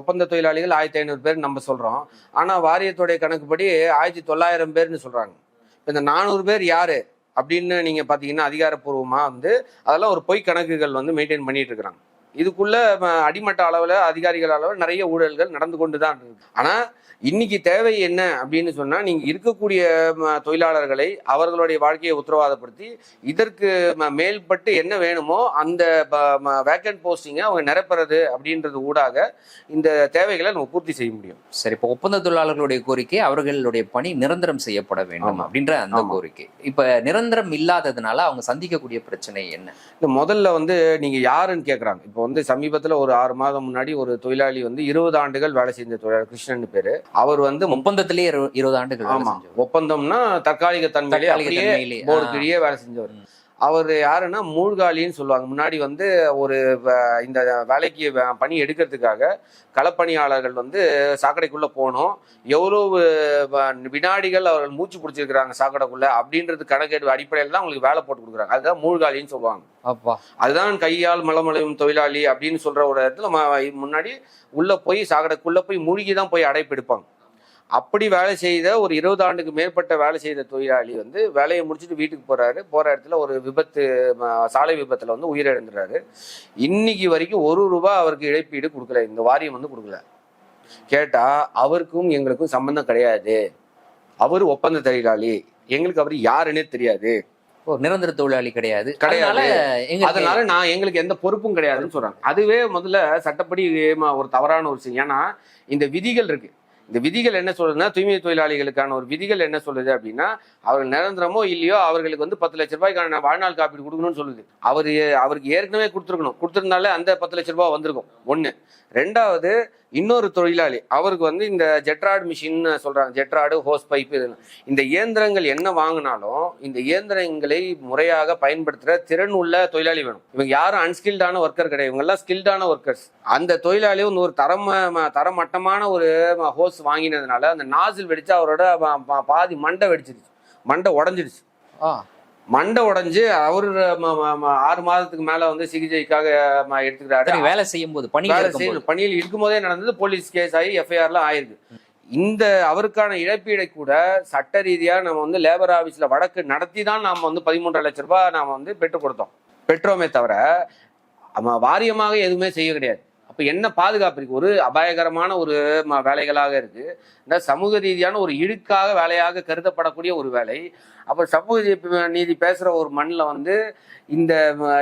ஒப்பந்த தொழிலாளிகள் ஆயிரத்தி ஐநூறு பேர் நம்ம சொல்கிறோம் ஆனால் வாரியத்துடைய கணக்குப்படி ஆயிரத்தி தொள்ளாயிரம் பேர்னு சொல்கிறாங்க இப்போ இந்த நானூறு பேர் யாரு அப்படின்னு நீங்கள் பார்த்தீங்கன்னா அதிகாரப்பூர்வமாக வந்து அதெல்லாம் ஒரு பொய் கணக்குகள் வந்து மெயின்டைன் பண்ணிட்டு இருக்கிறாங்க. இதுக்குள்ள அடிமட்ட அளவில் அதிகாரிகள் அளவில் நிறைய ஊழல்கள் நடந்து கொண்டு தான் இருக்கு. ஆனால் இன்னைக்கு தேவை என்ன அப்படின்னு சொன்னா நீங்க இருக்கக்கூடிய தொழிலாளர்களை அவர்களுடைய வாழ்க்கையை உத்தரவாதப்படுத்தி இதற்கு மேல்பட்டு என்ன வேணுமோ அந்த வேக்கன்ட் போஸ்டிங்கை அவங்க நிரப்புறது அப்படின்றது ஊடாக இந்த தேவைகளை நம்ம பூர்த்தி செய்ய முடியும். சரி இப்போ ஒப்பந்த தொழிலாளர்களுடைய கோரிக்கை அவர்களுடைய பணி நிரந்தரம் செய்யப்பட வேண்டும். அப்படின்ற அந்த. கோரிக்கை. இப்ப நிரந்தரம் இல்லாததுனால அவங்க சந்திக்கக்கூடிய பிரச்சனை என்ன? இந்த முதல்ல வந்து நீங்க யாருன்னு கேக்குறாங்க. இப்போ வந்து சமீபத்துல ஒரு ஆறு மாதம் முன்னாடி ஒரு தொழிலாளி வந்து இருபது ஆண்டுகள் வேலை செஞ்ச தொழிலாளர் கிருஷ்ணன் பேரு. அவர் வந்து ஒப்பந்தத்திலேயே இரு- இருபது ஆண்டுகள் ஆமா. ஒப்பந்தம்னா தற்காலிக தன்மையிலே தற்காலிக அப்படியே தன்மையிலே. போர்டுக்கு ஆ. இடையே வேலை செஞ்சவர். அவர் யாருன்னா மூழ்காலின்னு சொல்லுவாங்க. முன்னாடி வந்து ஒரு இந்த வேலைக்கு பணி எடுக்கிறதுக்காக களப்பணியாளர்கள் வந்து சாக்கடைக்குள்ள போகணும் எவ்வளவு வ- வினாடிகள் அவர்கள் மூச்சு பிடிச்சிருக்கிறாங்க சாக்கடைக்குள்ள அப்படின்றது கணக்கெடு அடிப்படையில் தான் உங்களுக்கு வேலை போட்டு கொடுக்குறாங்க. அதுதான் மூழ்காலின்னு சொல்லுவாங்க. அப்பா. அதுதான் கையால் மலமலையும் தொழிலாளி அப்படின்னு சொல்ற ஒரு இடத்துல முன்னாடி உள்ள போய் சாக்கடைக்குள்ள போய் மூழ்கி தான் போய் அடைப்பு எடுப்பாங்க. அப்படி வேலை செய்த ஒரு இருபது ஆண்டுக்கு மேற்பட்ட வேலை செய்த தொழிலாளி வந்து வேலையை முடிச்சுட்டு வீட்டுக்கு போறாரு. போற இடத்துல ஒரு விபத்து சாலை விபத்துல வந்து உயிரிழந்துறாரு இன்னைக்கு வரைக்கும் ஒரு ரூபாய் அவருக்கு இழப்பீடு கொடுக்கல. இந்த வாரியம் வந்து கொடுக்கல. கேட்டா அவருக்கும் எங்களுக்கும் சம்பந்தம் கிடையாது. அவர் ஒப்பந்த தொழிலாளி. எங்களுக்கு அவர் யாருன்னே தெரியாது. ஓ நிரந்தர தொழிலாளி கிடையாது. கிடையாது. அதனால நான் எங்களுக்கு எந்த பொறுப்பும் கிடையாதுன்னு சொல்றாங்க. அதுவே முதல்ல சட்டப்படி ஒரு தவறான ஒரு விஷயம் ஏன்னா இந்த விதிகள் இருக்கு. இந்த விதிகள் என்ன சொல்றதுன்னா தூய்மை தொழிலாளிகளுக்கான ஒரு விதிகள் என்ன சொல்லுது அப்படின்னா அவர்கள் நிரந்தரமோ இல்லையோ அவர்களுக்கு வந்து பத்து லட்ச ரூபாய்க்கான வாழ்நாள் காப்பீடு கொடுக்கணும்னு சொல்லுது. அவர் அவருக்கு ஏற்கனவே கொடுத்துருக்கணும். கொடுத்துருந்தாலே அந்த பத்து லட்ச ரூபாய் வந்திருக்கும். ஒன்று ரெண்டாவது இன்னொரு தொழிலாளி அவருக்கு வந்து இந்த ஜெட்ராட் மிஷின் சொல்றாங்க. ஜெட்ராடு ஹோஸ் பைப் இந்த இயந்திரங்கள் என்ன வாங்கினாலும் இந்த இயந்திரங்களை முறையாக பயன்படுத்துற திறன் உள்ள தொழிலாளி வேணும். இவங்க யாரும் அன்ஸ்கில்டான ஒர்க்கர் கிடையாது. இவங்க எல்லாம் ஸ்கில்டான ஒர்க்கர்ஸ் அந்த தொழிலாளி வந்து ஒரு தரம் ம- தரமட்டமான ஒரு ஹோஸ் வாங்கினதுனால அந்த நாசில் வெடிச்சு அவரோட பாதி மண்டை வெடிச்சிருச்சு. மண்டை உடஞ்சிடுச்சு ஆ, மண்டை உடைஞ்சு அவர் ஆறு மாதத்துக்கு மேல வந்து சிகிச்சைக்காக எடுத்துக்கிறாரு. வேலை செய்யும் போது பணி வேலை பணியில் இருக்கும்போதே நடந்தது போலீஸ் கேஸ் ஆகி எஃப்ஐஆர்லாம் ஆயிருக்கு. இந்த அவருக்கான இழப்பீடை கூட சட்ட ரீதியா நம்ம வந்து லேபர் ஆபீஸ்ல வழக்கு நடத்தி தான் நாம வந்து பதிமூன்றரை லட்ச ரூபாய் நாம வந்து பெற்றுக் கொடுத்தோம். பெற்றோமே தவிர வாரியமாக எதுவுமே செய்ய கிடையாது. அப்ப என்ன பாதுகாப்பு இருக்கு? ஒரு அபாயகரமான ஒரு வேலைகளாக இருக்கு. இந்த சமூக ரீதியான ஒரு இழுக்காக வேலையாக கருதப்படக்கூடிய ஒரு வேலை. அப்போ சமூக நீதி- பேசுகிற ஒரு மண்ணில் வந்து இந்த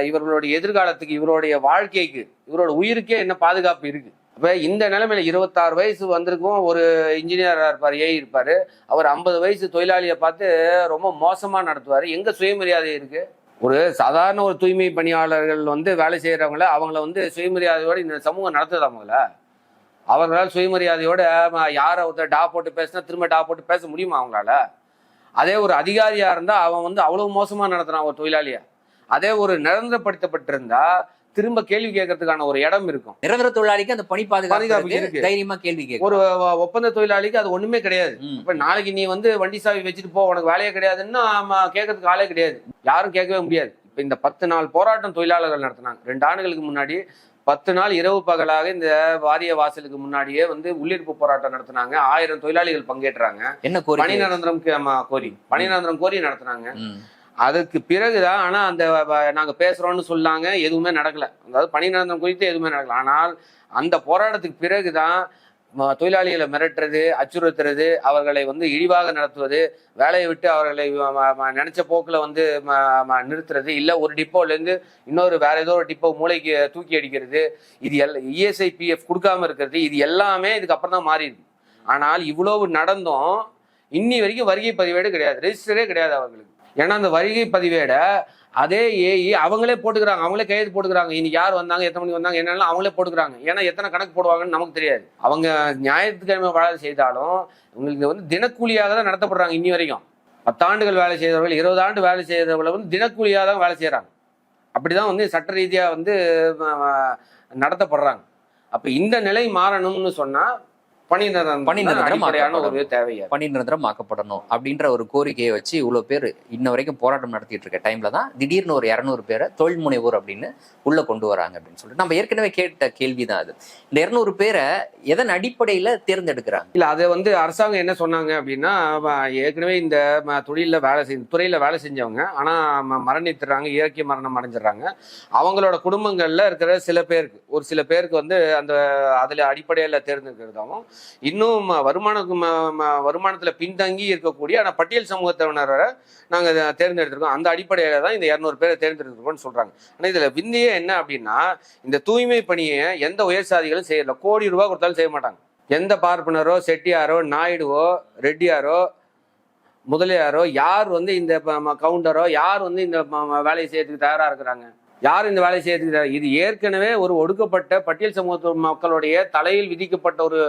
இவர்களுடைய எதிர்காலத்துக்கு இவருடைய வாழ்க்கைக்கு இவரோட உயிருக்கே என்ன பாதுகாப்பு இருக்குது இப்போ இந்த நிலைமையில இருபத்தாறு வயசு வந்திருக்கும் ஒரு இன்ஜினியராக இருப்பார் ஏ இருப்பார். அவர் ஐம்பது வயசு தொழிலாளியை பார்த்து ரொம்ப மோசமாக நடத்துவார். எங்கே சுயமரியாதை இருக்குது ஒரு சாதாரண ஒரு தூய்மை பணியாளர்கள் வந்து வேலை செய்கிறவங்கள அவங்கள வந்து சுயமரியாதையோடு இந்த சமூகம் நடத்துது அவங்கள அவர்களால் சுயமரியாதையோட யாரை ஒருத்தர் டா போட்டு பேசினா திரும்ப டா போட்டு பேச முடியுமா அவங்களால? அதே ஒரு அதிகாரியா இருந்தா அவன் வந்து அவ்வளவு மோசமா நடத்துறான் ஒரு தொழிலாளிய. அதே ஒரு நிரந்தரப்படுத்தப்பட்டிருந்தா திரும்ப கேள்வி கேட்கறதுக்கான ஒரு இடம் இருக்கும். நிரந்தர தொழிலாளிக்கு அந்த பணி பாதுகாப்பு தைரியமா கேள்வி கேட்கும் ஒரு ஒப்பந்த தொழிலாளிக்கு அது ஒண்ணுமே கிடையாது. இப்ப நாளைக்கு நீ வந்து வண்டி சாவி வச்சுட்டு போ உனக்கு வேலையே கிடையாதுன்னா கேட்கறதுக்கு ஆளே கிடையாது. யாரும் கேட்கவே முடியாது. இப்ப இந்த பத்து நாள் போராட்டம் தொழிலாளர்கள் நடத்தினாங்க. ரெண்டு ஆண்டுகளுக்கு முன்னாடி பத்து நாள் இரவு பகலாக இந்த வாரிய வாசலுக்கு முன்னாடியே வந்து உள்ளிருப்பு போராட்டம் நடத்தினாங்க. ஆயிரம் தொழிலாளிகள் பங்கேற்றாங்க. என்ன பணி கோரிக்கை நிரந்தரம் கோரி. பணி நிரந்தரம் கோரி நடத்தினாங்க. அதுக்கு பிறகுதான் ஆனா அந்த நாங்க பேசுறோம்னு சொன்னாங்க எதுவுமே நடக்கல. அதாவது பணி நிரந்தரம் குறித்து எதுவுமே நடக்கல. ஆனால் அந்த போராட்டத்துக்கு பிறகுதான் தொழிலாளிகளை மிரட்டுறது அச்சுறுத்துறது அவர்களை வந்து இழிவாக நடத்துவது வேலையை விட்டு அவர்களை நினைச்ச போக்கில் வந்து நிறுத்துறது இல்லை ஒரு டிப்போலேருந்து இன்னொரு வேற ஏதோ ஒரு டிப்போ மூளைக்கு தூக்கி அடிக்கிறது இது எல் இஎஸ்ஐ பிஎஃப் கொடுக்காம இருக்கிறது இது எல்லாமே இதுக்கப்புறம் தான் மாறிடுது. ஆனால் இவ்வளவு நடந்தும் இன்னி வரைக்கும் வருகை பதிவேடு கிடையாது ரெஜிஸ்டரே கிடையாது அவர்களுக்கு ஏன்னா அந்த வருகை பதிவேடை அதே ஏஇ அவங்களே போட்டுக்கிறாங்க. அவங்களே கையெழுத்து போட்டுக்கிறாங்க. இன்னைக்கு யார் வந்தாங்க எத்தனை மணிக்கு வந்தாங்க என்னெல்லாம் அவங்களே போட்டுக்கிறாங்க. ஏன்னா எத்தனை கணக்கு போடுவாங்கன்னு நமக்கு தெரியாது. அவங்க ஞாயிற்றுக்கிழமை வேலை செய்தாலும் உங்களுக்கு வந்து தினக்கூலியாக தான் நடத்தப்படுறாங்க இன்னி வரைக்கும். பத்தாண்டுகள் வேலை செய்தவர்கள் இருபது ஆண்டு வேலை செய்தவர்கள் வந்து தினக்கூலியாக தான் வேலை செய்கிறாங்க அப்படிதான் வந்து சட்ட ரீதியாக வந்து நடத்தப்படுறாங்க. அப்போ இந்த நிலை மாறணும்னு சொன்னால் பணி நிரந்தரம். பணி தான் நிரந்தரம் ஒரு. தேவையா பணி நிரந்தரம் ஆக்கப்படணும் அப்படின்ற ஒரு கோரிக்கையை வச்சு இவ்வளோ பேர் இன்ன வரைக்கும் போராட்டம் நடத்திட்டு இருக்க டைம்ல தான் திடீர்னு ஒரு இரநூறு பேரை தொழில் முனைவோர் அப்படின்னு உள்ள கொண்டு வராங்க அப்படின்னு சொல்லிட்டு. நம்ம ஏற்கனவே கேட்ட கேள்விதான் அது. இந்த இரநூறு பேரை எதன் அடிப்படையில தேர்ந்தெடுக்கிறாங்க? இல்ல அதை வந்து அரசாங்கம் என்ன சொன்னாங்க அப்படின்னா ஏற்கனவே இந்த தொழில்ல வேலை செய் துறையில வேலை செஞ்சவங்க ஆனா ம- மரணித்துறாங்க இயற்கை மரணம் அடைஞ்சிடுறாங்க. அவங்களோட குடும்பங்கள்ல இருக்கிற சில பேருக்கு ஒரு சில பேருக்கு வந்து அந்த அதுல அடிப்படையில தேர்ந்தெடுக்கிறதாவும் இன்னும் வருமான வருமானத்தில் பின்தங்கி இருக்கக்கூடிய ஆனால் பட்டியல் சமூகத்தினரை நாங்கள் தேர்ந்தெடுத்திருக்கோம். அந்த அடிப்படையில் தான் இந்த இரநூறு பேரை தேர்ந்தெடுத்திருக்கோம்னு சொல்றாங்க. ஆனால் இதில் விந்தியே என்ன அப்படின்னா இந்த தூய்மை பணியை எந்த உயர் சாதிகளும் செய்யல. கோடி ரூபா கொடுத்தாலும் செய்ய மாட்டாங்க. எந்த பார்ப்பனரோ செட்டியாரோ நாயுடுவோ ரெட்டியாரோ முதலியாரோ யார் வந்து இந்த கவுண்டரோ யார் வந்து இந்த வேலையை செய்யறதுக்கு தயாராக இருக்கிறாங்க? யார் இந்த வேலையை செய்யறதுக்கு இது ஏற்கனவே ஒரு ஒடுக்கப்பட்ட பட்டியல் சமூகத்து மக்களுடைய தலையில் விதிக்கப்பட்ட ஒரு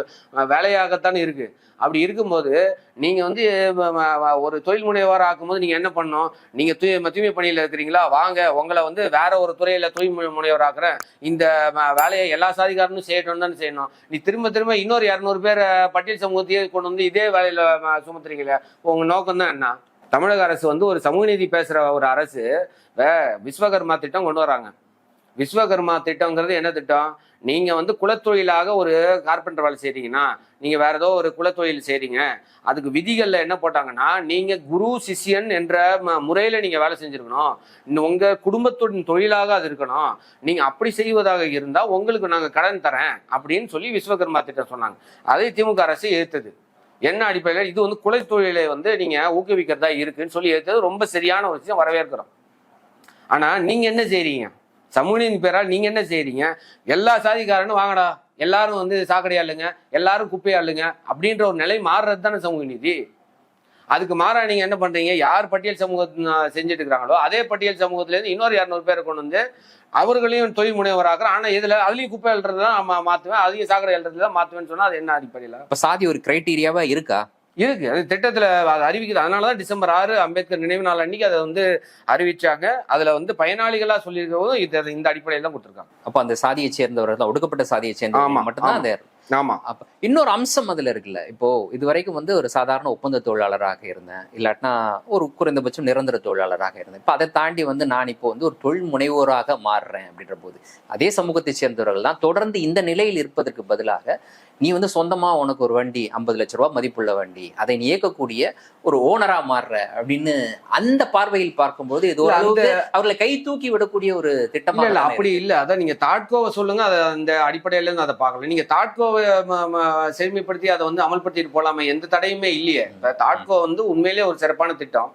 வேலையாகத்தான் இருக்கு. அப்படி இருக்கும்போது நீங்க வந்து ஒரு தொழில் முனைவோர் ஆக்கும்போது நீங்க என்ன பண்ணணும்? நீங்க தூய் தூய்மை பணியில் இருக்கிறீங்களா? வாங்க உங்களை வந்து வேற ஒரு துறையில தூய்மை முனைவர் ஆக்குறேன் இந்த வேலையை எல்லா சாதிகாரனும் செய்யணும் தானே செய்யணும். நீ திரும்ப திரும்ப இன்னொரு இரநூறு பேர் பட்டியல் சமூகத்தையே கொண்டு வந்து இதே வேலையில சுமத்துறீங்களே. உங்க நோக்கம் தான் என்ன? தமிழக அரசு வந்து ஒரு சமூக நீதி பேசுற ஒரு அரசு வே- விஸ்வகர்மா திட்டம் கொண்டு வராங்க. விஸ்வகர்மா திட்டங்கிறது என்ன திட்டம்? நீங்க வந்து குலத்தொழிலாக ஒரு கார்பெண்டர் வேலை செய்றீங்கன்னா நீங்க வேற ஏதோ ஒரு குலத்தொழில் செய்றீங்க அதுக்கு விதிகள்ல என்ன போட்டாங்கன்னா நீங்க குரு சிஷ்யன் என்ற ம- முறையில நீங்க வேலை செஞ்சிருக்கணும். இன்னும் உங்க குடும்பத்துடன் தொழிலாக அது இருக்கணும். நீங்க அப்படி செய்வதாக இருந்தா உங்களுக்கு நாங்க கடன் தரேன் அப்படின்னு சொல்லி விஸ்வகர்மா திட்டம் சொன்னாங்க. அதை திமுக அரசு எதிர்த்தது என்ன அடிப்படையில் இது வந்து குலத்தொழிலை வந்து நீங்கள் ஊக்குவிக்கிறதா இருக்குன்னு சொல்லி எதிர்த்தது ரொம்ப சரியான ஒரு விஷயம் வரவேற்கிறோம். ஆனால் நீங்கள் என்ன செய்கிறீங்க சமூக பேரால் நீங்கள் என்ன செய்கிறீங்க எல்லா சாதிக்காரனும் வாங்கடா எல்லாரும் வந்து சாக்கடை அள்ளுங்க எல்லாரும் குப்பையாளுங்க அப்படின்ற ஒரு நிலை மாறுறது தானே சமூக நீதி அதுக்கு மாறா நீங்க என்ன பண்றீங்க? யார் பட்டியல் சமூகம் செஞ்சுட்டு இருக்கிறாங்களோ அதே பட்டியல் சமூகத்துல இருந்து இன்னொரு இரநூறு பேரை கொண்டு வந்து அவர்களையும் தொழில் முனைவராக்குறோம் ஆனா இதுல அதுலயும் குப்பை அள்ளுறது தான் மா- மாத்துவேன் அதையும் சாக்கடை அள்ளுறது தான் மாத்துவேன்னு சொன்னா அது என்ன அடிப்படையில? இப்ப சாதி ஒரு கிரைட்டீரியாவா இருக்கா? இருக்கு. அது திட்டத்துல அது அறிவிக்குது. அதனாலதான் டிசம்பர் ஆறு அம்பேத்கர் நினைவு நாள் அன்னைக்கு அதை வந்து அறிவிச்சாங்க. அதுல வந்து பயனாளிகளா சொல்லியிருக்க போதும் இது இந்த அடிப்படையில் தான் கொடுத்துருக்காங்க. அப்ப அந்த சாதியை சேர்ந்தவர்கள் தான் ஒடுக்கப்பட்ட சாதியை ஆமா, மட்டும்தான். அந்த ஆமா. அப்ப இன்னொரு அம்சம் அதுல இருக்குல்ல. இப்போ இது வரைக்கும் வந்து ஒரு சாதாரண ஒப்பந்த தொழிலாளராக இருந்தேன். இல்லாட்டினா ஒரு குறைந்தபட்சம் நிரந்தர தொழிலாளராக இருந்தேன். இப்போ அதை தாண்டி வந்து நான் இப்போ வந்து ஒரு தொழில் முனைவோராக மாறுறேன் அப்படின்ற போது அதே சமூகத்தை சேர்ந்தவர்கள் தான் தொடர்ந்து இந்த நிலையில் இருப்பதற்கு பதிலாக நீ வந்து சொந்தமா உனக்கு ஒரு வண்டி ஐம்பது லட்ச ரூபாய் மதிப்புள்ள வண்டி அதை நீ இயக்கக்கூடிய ஒரு ஓனரா மாறுற அப்படின்னு அந்த பார்வையில் பார்க்கும்போது இது இல்ல, ஓரளவுக்கு அவர்களை கை தூக்கி விடக்கூடிய ஒரு திட்டமா இல்ல அப்படி இல்ல. அதான் நீங்க தாட்கோவை சொல்லுங்க அதை அந்த அடிப்படையில இருந்து அதை பார்க்கல நீங்க தாட்கோவை செழுமைப்படுத்தி அதை வந்து அமல்படுத்திட்டு போலாமே எந்த தடையுமே இல்லையே. தாட்கோ வந்து உண்மையிலேயே ஒரு சிறப்பான திட்டம்.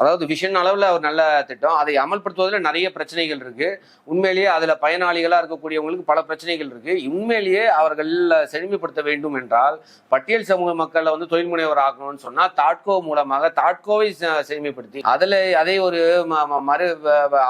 அதாவது விஷன் அளவில் ஒரு நல்ல திட்டம். அதை அமல்படுத்துவதில் நிறைய பிரச்சனைகள் இருக்கு. உண்மையிலேயே அதில் பயனாளிகளாக இருக்கக்கூடியவங்களுக்கு பல பிரச்சனைகள் இருக்கு. உண்மையிலேயே அவர்கள் செழுமைப்படுத்த வேண்டும் என்றால் பட்டியல் சமூக மக்களை வந்து தொழில் முனைவர் ஆகணும்னு சொன்னால் தாட்கோ மூலமாக தாட்கோவை செழுமைப்படுத்தி அதில் அதை ஒரு மறு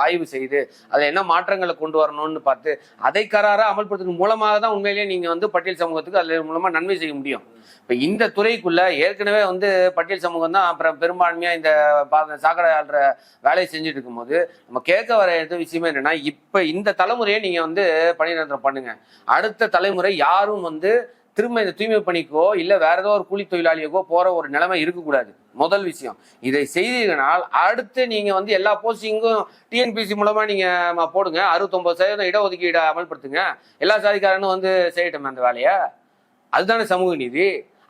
ஆய்வு செய்து அதில் என்ன மாற்றங்களை கொண்டு வரணும்னு பார்த்து அதை கராராக அமல்படுத்துறது மூலமாக தான் உண்மையிலேயே நீங்கள் வந்து பட்டியல் சமூகத்துக்கு அதில் மூலமாக நன்மை செய்ய முடியும். இப்போ இந்த துறைக்குள்ள ஏற்கனவே வந்து பட்டியல் சமூகம் தான் அப்புறம் பெரும்பான்மையாக இந்த பா- சாக்கடை ஆள்ற வேலையை செஞ்சுட்டு இருக்கும்போது நம்ம கேட்க வர எது விஷயமே என்னன்னா இப்போ இந்த தலைமுறையை நீங்கள் வந்து பணி நிரந்தரம் பண்ணுங்க. அடுத்த தலைமுறை யாரும் வந்து திரும்ப இந்த தூய்மை பணிக்கோ இல்லை வேற ஏதோ ஒரு கூலி தொழிலாளியோ போகிற ஒரு நிலைமை இருக்கக்கூடாது. முதல் விஷயம். இதை செய்தீங்கனால் அடுத்து நீங்கள் வந்து எல்லா போஸ்டிங்கும் டிஎன்பிசி மூலமாக நீங்கள் போடுங்க. அறுபத்தொம்பது சதவீதம் இடஒதுக்கீடு அமல்படுத்துங்க. எல்லா சாதிக்காரனும் வந்து செய்யட்டும் அந்த வேலையை. அதுதானே சமூக நீதி.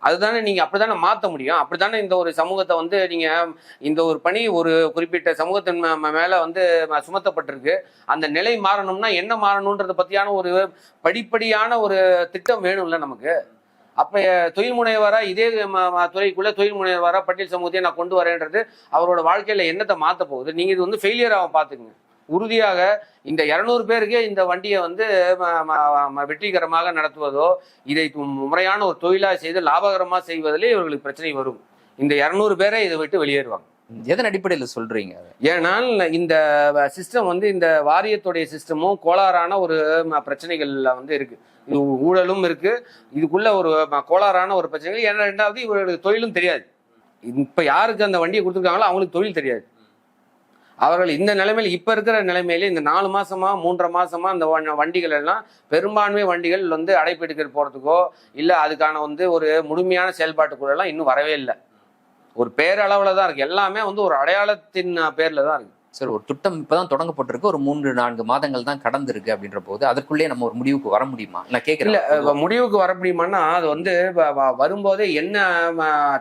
அதுதானே நீங்க அப்படித்தானே மாற்ற முடியும்? அப்படித்தானே இந்த ஒரு சமூகத்தை வந்து நீங்க இந்த ஒரு பணி ஒரு குறிப்பிட்ட சமூகத்தின் மே- மேல வந்து சுமத்தப்பட்டிருக்கு. அந்த நிலை மாறணும்னா என்ன மாறணுன்றத பத்தியான ஒரு படிப்படியான ஒரு திட்டம் வேணும்ல நமக்கு? அப்ப தொழில் முனைவராக இதே ம- துறைக்குள்ள தொழில் முனைவராக பட்டியல் சமூகத்தை நான் கொண்டு வரேன்றது அவரோட வாழ்க்கையில என்னத்தை மாத்த போகுது? நீங்க இது வந்து ஃபெயிலியர் ஆகும் பார்த்துக்குங்க உறுதியாக இந்த இருநூறு பேருக்கே இந்த வண்டியை வந்து வெற்றிகரமாக நடத்துவதோ இதை முறையான ஒரு தொழிலா செய்து லாபகரமா செய்வதிலே இவர்களுக்கு பிரச்சனை வரும். இந்த இருநூறு பேரை இதை விட்டு வெளியேறுவாங்க. எதன் அடிப்படையில் சொல்றீங்க? ஏனால் இந்த சிஸ்டம் வந்து இந்த வாரியத்துடைய சிஸ்டமும் கோளாறான ஒரு பிரச்சனைகள்ல வந்து இருக்கு. இது ஊழலும் இருக்கு. இதுக்குள்ள ஒரு கோளாறான ஒரு பிரச்சனைகள். ஏன்னா ரெண்டாவது இவர்களுக்கு தொழிலும் தெரியாது. இப்ப யாருக்கு அந்த வண்டியை கொடுத்துருக்காங்களோ அவங்களுக்கு தொழில் தெரியாது. அவர்கள் இந்த நிலைமையில் இப்ப இருக்கிற நிலைமையில இந்த நாலு மாசமா மூன்றரை மாசமா இந்த வ- வண்டிகள் எல்லாம் பெரும்பான்மை வண்டிகள் வந்து அடைப்பெடுக்கிற போறதுக்கோ இல்ல அதுக்கான வந்து ஒரு முழுமையான செயல்பாட்டுக்குள்ள எல்லாம் இன்னும் வரவே இல்லை. ஒரு பேரளவுல தான் இருக்கு. எல்லாமே வந்து ஒரு அடையாளத்தின் பேர்ல தான் இருக்கு. சரி ஒரு திட்டம் இப்பதான் தொடங்கப்பட்டிருக்கு. ஒரு மூன்று நான்கு மாதங்கள் தான் கடந்திருக்கு அப்படின்ற போது அதற்குள்ளே நம்ம ஒரு முடிவுக்கு வர முடியுமா? நான் இல்ல கேட்கிறேன் முடிவுக்கு வர முடியுமான்னா அது வந்து வரும்போதே என்ன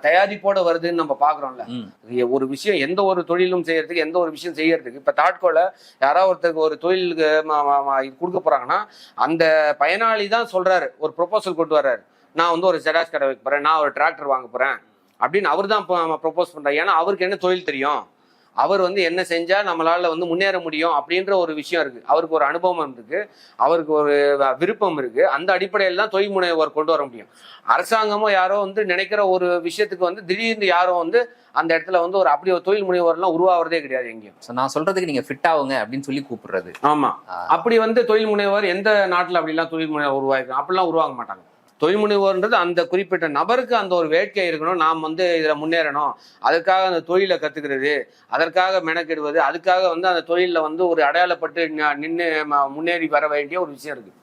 தயாரிப்போட வருதுன்னு நம்ம. இது ஒரு விஷயம் எந்த ஒரு தொழிலும் செய்யறதுக்கு எந்த ஒரு விஷயம் செய்யறதுக்கு இப்ப தாட்கோல யாராவது ஒருத்தருக்கு ஒரு தொழிலுக்கு கொடுக்க போறாங்கன்னா அந்த பயனாளி தான் சொல்றாரு ஒரு ப்ரொபோசல் கொண்டு வர்றாரு. நான் வந்து ஒரு ஜெராக்ஸ் கடை வைக்க போறேன் நான் ஒரு டிராக்டர் வாங்க போறேன் அப்படின்னு அவர் தான் ப்ரொபோஸ் பண்றாரு. ஏன்னா அவருக்கு என்ன தொழில் தெரியும்? அவர் வந்து என்ன செஞ்சா நம்மளால வந்து முன்னேற முடியும் அப்படின்ற ஒரு விஷயம் இருக்கு. அவருக்கு ஒரு அனுபவம் இருக்கு. அவருக்கு ஒரு விருப்பம் இருக்கு. அந்த அடிப்படையில் தான் தொழில் முனைவோர் கொண்டு வர முடியும். அரசாங்கமோ யாரோ வந்து நினைக்கிற ஒரு விஷயத்துக்கு வந்து திடீர்னு யாரோ வந்து அந்த இடத்துல வந்து ஒரு அப்படி ஒரு தொழில் முனைவோர்லாம் உருவாகிறதே கிடையாது எங்கேயும். So, நான் சொல்றதுக்கு நீங்க ஃபிட் ஆகுங்க அப்படின்னு சொல்லி கூப்பிடுறது. ஆமா. அப்படி வந்து தொழில் முனைவோர் எந்த நாட்டுல அப்படிலாம் தொழில் முனைவோர் உருவாயிருக்காங்க அப்படிலாம் உருவாக மாட்டாங்க. தொழில் முனைவோர்ன்றது அந்த குறிப்பிட்ட நபருக்கு அந்த ஒரு வேட்கை இருக்கணும். நாம் வந்து இதுல முன்னேறணும். அதுக்காக அந்த தொழிலை கத்துக்கிறது அதற்காக மெனக்கெடுவது அதுக்காக வந்து அந்த தொழில்ல வந்து ஒரு அடையாளப்பட்டு நின்று நின்னு முன்னேறி வர வேண்டிய ஒரு விஷயம் இருக்கு.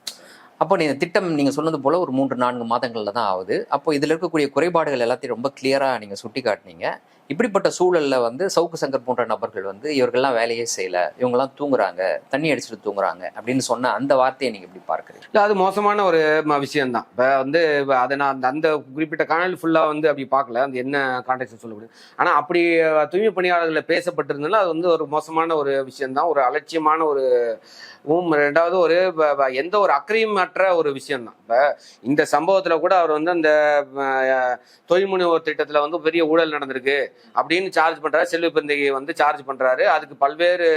அப்போ நீங்கள் திட்டம் நீங்கள் சொன்னது போல் ஒரு மூன்று நான்கு மாதங்களில் தான் ஆகுது. அப்போ இதில் இருக்கக்கூடிய குறைபாடுகள் எல்லாத்தையும் ரொம்ப கிளியராக நீங்கள் சுட்டி காட்டினீங்க இப்படிப்பட்ட சூழலில் வந்து சவுக்கு சங்கர் போன்ற நபர்கள் வந்து இவர்கள்லாம் வேலையே செய்யலை இவங்கெல்லாம் தூங்குறாங்க தண்ணி அடிச்சுட்டு தூங்குறாங்க அப்படின்னு சொன்ன அந்த வார்த்தையை நீங்கள் எப்படி பார்க்குறீங்க? அது மோசமான ஒரு விஷயம்தான். இப்போ வந்து அதை நான் அந்த- அந்த குறிப்பிட்ட காணொலி ஃபுல்லாக வந்து அப்படி பார்க்கல. அந்த என்ன கான்டெக்ட் சொல்ல முடியும். ஆனால் அப்படி தூய்மை பணியாளர்களில் பேசப்பட்டிருந்தாலும் அது வந்து ஒரு மோசமான ஒரு விஷயம் தான் ஒரு அலட்சியமான ஒரு உம், ரெண்டாவது ஒரு எந்த ஒரு ஏமாற்ற ஒரு விஷயம் தான் இப்போ இந்த சம்பவத்தில் கூட அவர் வந்து அந்த தொழில்முனைவோர் திட்டத்தில் வந்து பெரிய ஊழல் நடந்திருக்கு அப்படின்னு சார்ஜ் பண்ணுறாரு செல்வி பிறந்தகை வந்து சார்ஜ் பண்ணுறாரு அதுக்கு பல்வேறு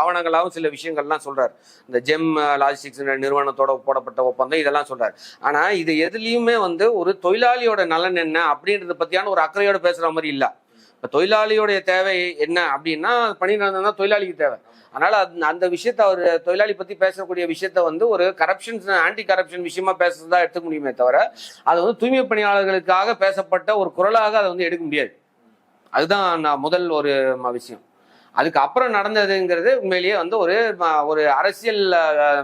ஆவணங்களாகவும் சில விஷயங்கள்லாம் சொல்கிறார் இந்த ஜெம் லாஜிஸ்டிக்ஸ் நிறுவனத்தோட போடப்பட்ட ஒப்பந்தம் இதெல்லாம் சொல்கிறார் ஆனால் இது எதுலேயுமே வந்து ஒரு தொழிலாளியோட நலன் என்ன அப்படின்றத பற்றியான ஒரு அக்கறையோட பேசுகிற மாதிரி இல்லை. இப்போ தொழிலாளியோடைய தேவை என்ன அப்படின்னா பணி நடந்ததுன்னா தொழிலாளிக்கு தேவை. அதனால அந்த- அந்த விஷயத்த அவர் தொழிலாளி பத்தி பேசக்கூடிய விஷயத்த வந்து ஒரு கரப்ஷன் ஆன்டி கரப்ஷன் விஷயமா பேசுறதா எடுத்துக்க முடியுமே தவிர அது வந்து தூய்மை பணியாளர்களுக்காக பேசப்பட்ட ஒரு குரலாக அதை வந்து எடுக்க முடியாது. அதுதான் நான் முதல் ஒரு விஷயம். அதுக்கு அப்புறம் நடந்ததுங்கிறது உண்மையிலேயே வந்து ஒரு ஒரு அரசியல்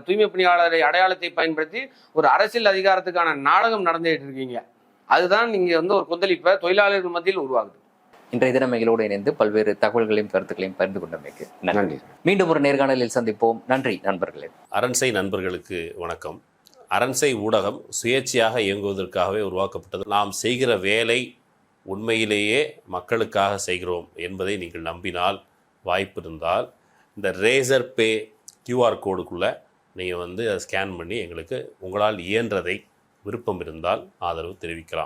தூய்மை பணியாளரை அடையாளத்தை பயன்படுத்தி ஒரு அரசியல் அதிகாரத்துக்கான நாடகம் நடந்துகிட்டு இருக்கீங்க. அதுதான் நீங்க வந்து ஒரு கொந்தளிப்பை தொழிலாளர்கள் மத்தியில் உருவாகுது. இன்றைய தினம் எங்களோடு இணைந்து பல்வேறு தகவல்களையும் கருத்துக்களையும் பகிர்ந்து கொண்டமைக்கு நன்றி. நன்றி. மீண்டும் ஒரு நேர்காணலில் சந்திப்போம். நன்றி நண்பர்களே. அரண்சை நண்பர்களுக்கு வணக்கம். அரண்சை ஊடகம் சுயேட்சையாக இயங்குவதற்காகவே உருவாக்கப்பட்டது. நாம் செய்கிற வேலை உண்மையிலேயே மக்களுக்காக செய்கிறோம் என்பதை நீங்கள் நம்பினால் வாய்ப்பு இருந்தால் இந்த ரேசர் பே கியூஆர் கோடுக்குள்ளே நீங்கள் வந்து அதை ஸ்கேன் பண்ணி எங்களுக்கு உங்களால் இயன்றதை விருப்பம் இருந்தால் ஆதரவு தெரிவிக்கலாம்.